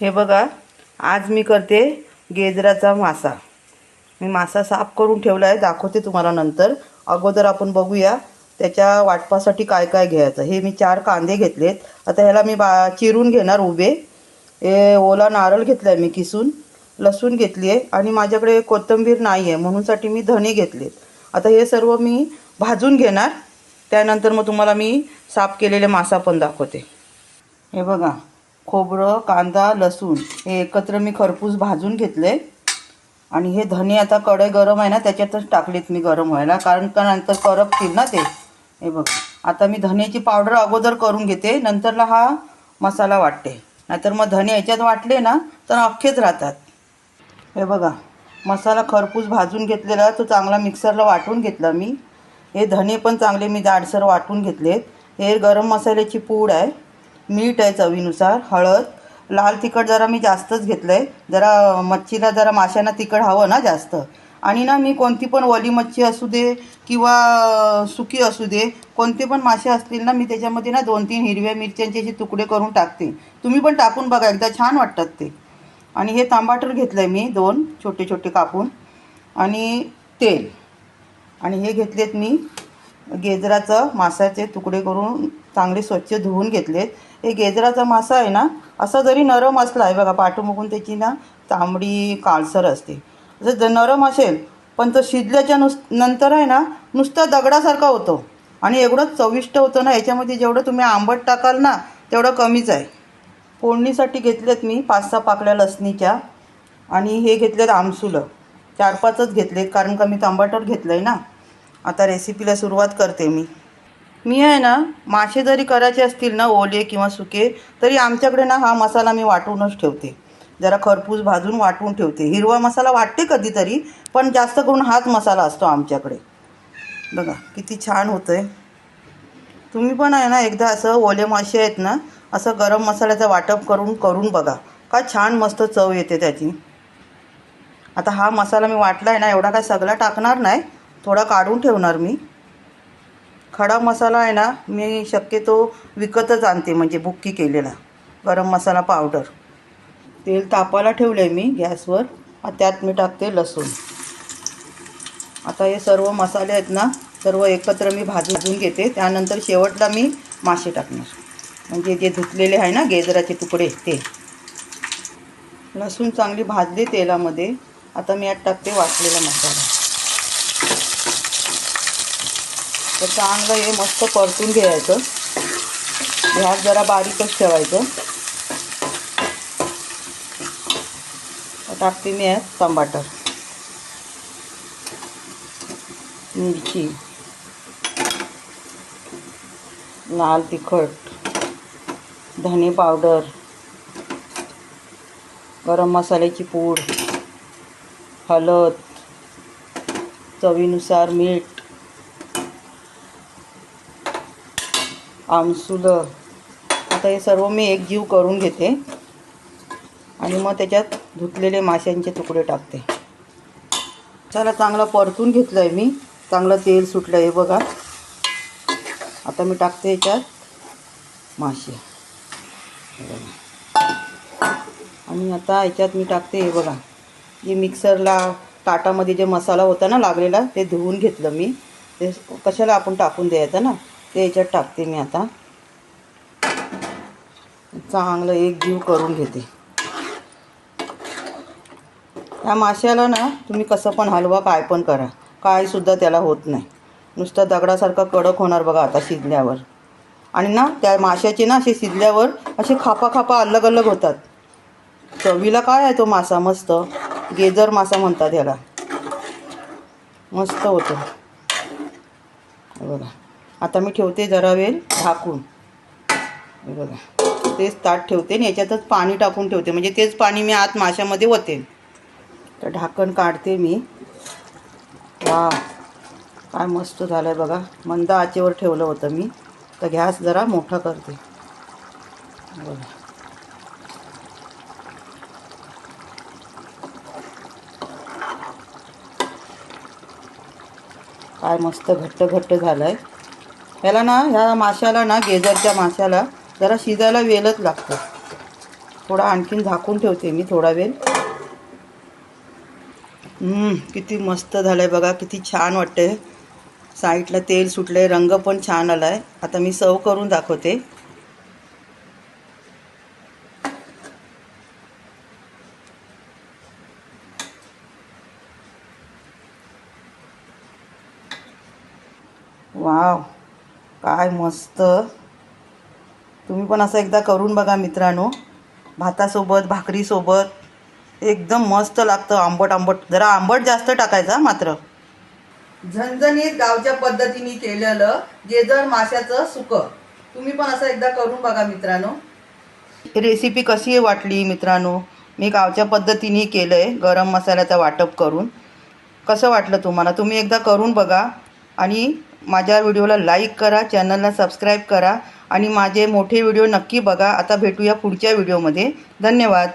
हे बघा आज मी करते गेजराचा मासा. मी मासा साफ करून ठेवला आहे दाखवते तुम्हाला नंतर. अगोदर आपण बघूया त्याच्या वाटपासाठी काय काय घ्यायचं. हे मी चार कांदे घेतलेत. आता ह्याला मी बा चिरून घेणार उभे. हे ओला नारळ घेतला आहे मी किसून. लसूण घेतली आहे आणि माझ्याकडे कोथिंबीर नाही आहे म्हणूनसाठी मी धणे घेतलेत. आता हे सर्व मी भाजून घेणार. त्यानंतर मग तुम्हाला मी साफ केलेले मासा पण दाखवते. हे बघा. खोबरं कांदा लसूण हे एकत्र मी खरपूस भाजून घेतले. आणि हे धने आता कढई गरम आहे ना त्याच्यातच टाकलेत मी गरम व्हायला. कारण का नंतर करपतील ना ते? हे बघ. आता मी धन्याची पावडर अगोदर करून घेते नंतरला हा मसाला वाटते. नाहीतर मग धने याच्यात वाटले ना तर अख्खेच राहतात. हे बघा. मसाला खरपूस भाजून घेतलेला तो चांगला मिक्सरला वाटून घेतला मी. हे धने पण चांगले मी जाडसर वाटून घेतलेत. हे गरम मसाल्याची पूड आहे. मीठ आहे चवीनुसार हळद. लाल तिखट जरा मी जास्तच घेतलं आहे जरा मच्छीला जरा माशांना तिखट हवं ना जास्त. आणि ना मी कोणती पण वली मच्छी असू दे किंवा सुकी असू दे कोणते पण मासे असतील ना मी त्याच्यामध्ये ना दोन तीन हिरव्या मिरच्यांचे असे तुकडे करून टाकते. तुम्ही पण टाकून बघा एकदा छान वाटतात ते. आणि हे तांबाटर घेतलं आहे मी दोन छोटे छोटे कापून. आणि तेल. आणि हे घेतलेत मी. गेजराचं मासाचे तुकडे करून चांगले स्वच्छ धुवून घेतलेत. हे गेजराचा मासा आहे ना असा जरी नरम असला आहे बघा पाठोमुखून त्याची ना तांबडी काळसर असते. जर ज- नरम असेल पण तो शिजल्याच्या नुस नंतर आहे ना नुसता दगडासारखा होतो. आणि एवढं चविष्ट होतं ना याच्यामध्ये जेवढं तुम्ही आंबट टाकाल ना तेवढं कमीच आहे. फोडणीसाठी घेतलेत मी पाच सहा पाकळ्या लसणीच्या आणि हे घेतलेत आमसुलं. चार पाचच घेतलेत कारण का मी टमाटर घेतलं आहे ना. आता रेसिपीला सुरुवात करते मी. मी आहे ना मासे जरी करायचे असतील ना ओले किंवा सुके तरी आमच्याकडे ना हा मसाला मी वाटूनच ठेवते. जरा खरपूस भाजून वाटून ठेवते. हिरवा मसाला वाटते कधीतरी पण जास्त करून हाच मसाला असतो आमच्याकडे. बघा किती छान होतं आहे तुम्ही पण आहे ना एकदा असं ओले मासे आहेत ना असं गरम मसाल्याचं वाटप करून करून बघा. का छान मस्त चव येते त्याची. आता हा मसाला मी वाटला आहे ना एवढा काय सगळा टाकणार नाही. थोडा काढून ठेवणार मी. खडा मसाला आहे ना मी शक्यतो विकतच आणते म्हणजे बुक्की केलेला. गरम मसाला पावडर. तेल तापायला ठेवलं आहे मी गॅसवर. त्यात मी टाकते लसूण. आता हे सर्व मसाले आहेत ना सर्व एकत्र मी भाजून घेते. त्यानंतर शेवटला मी मासे टाकणार. म्हणजे जे धुतलेले आहे ना गेजराचे तुकडे ते. लसूण चांगली भाजली तेलामध्ये. आता मी यात टाकते वाटलेला मसाला. तर चांगलं हे मस्त परतून घ्यायचं. गॅस जरा बारीकच ठेवायचं. टाकते मी आहे टमाटर मिरची. लाल तिखट. धने पावडर. गरम मसाल्याची पूड. हळद चवीनुसार मीठ. आमसुलं. आता हे सर्व मी एक जीव करून घेते. आणि मग त्याच्यात धुतलेले माशांचे तुकडे टाकते. चला चांगलं परतून घेतलं आहे मी. चांगलं तेल सुटलं आहे बघा. आता मी टाकते याच्यात मासे. आणि आता याच्यात मी टाकते हे बघा. जे मिक्सरला ताटामध्ये जे मसाला होता ना लागलेला ते धुवून घेतलं मी. ते कशाला आपण टाकून द्यायचं ना? ते याच्यात टाकते मी आता. चांगलं एक जीव करून घेते. त्या माशाला ना तुम्ही कसं पण हलवा काय पण करा. कायसुद्धा त्याला होत नाही. नुसतं दगडासारखा कडक होणार बघा आता शिजल्यावर. आणि ना त्या माशाचे ना असे शिजल्यावर असे खापा खापा अलग अलग होतात. चवीला काय आहे तो मासा? मस्त. गेजर मासा म्हणतात ह्याला मस्त होतो. बघा. आता मी ठेवते जरा वेळ झाकून बघा. तेच ताट ठेवते आणि याच्यातच पाणी टाकून ठेवते. म्हणजे तेच पाणी मी आत माशामध्ये होते तर ढाकण काढते मी. वा काय मस्त झालं आहे बघा. मंद आचेवर ठेवलं होतं मी. तर गॅस जरा मोठा करते. बघा. काय मस्त घट्ट घट्ट झालं आहे ह्याला ना ह्या माशाला ना गेजरच्या माशाला जरा शिजायला वेलच लागतो. थोडा आणखीन झाकून ठेवते मी थोडा वेळ. हम्म, किती मस्त झालं आहे बघा किती छान वाटतंय. साईडला तेल सुटले रंग पण छान आला आहे आता मी सर्व करून दाखवते. वाव. काय मस्त. तुम्ही पण असं एकदा करून बघा मित्रांनो. भातासोबत भाकरीसोबत. एकदम मस्त लागतं आंबट आंबट. जरा आंबट जास्त टाकायचा मात्र. झणझणीत गावच्या पद्धतीने केलेलं गेजर माशाचं सुकं. तुम्ही पण असं एकदा करून बघा मित्रांनो. रेसिपी कशी वाटली मित्रांनो? मी गावच्या पद्धतीने केलं आहे गरम मसाल्याचं वाटप करून. कसं वाटलं तुम्हाला? तुम्ही एकदा करून बघा. आणि माझ्या व्हिडिओला लाईक करा चॅनलला सबस्क्राईब करा आणि माझे मोठे व्हिडिओ नक्की बघा. आता भेटूया पुढच्या व्हिडिओमध्ये. धन्यवाद.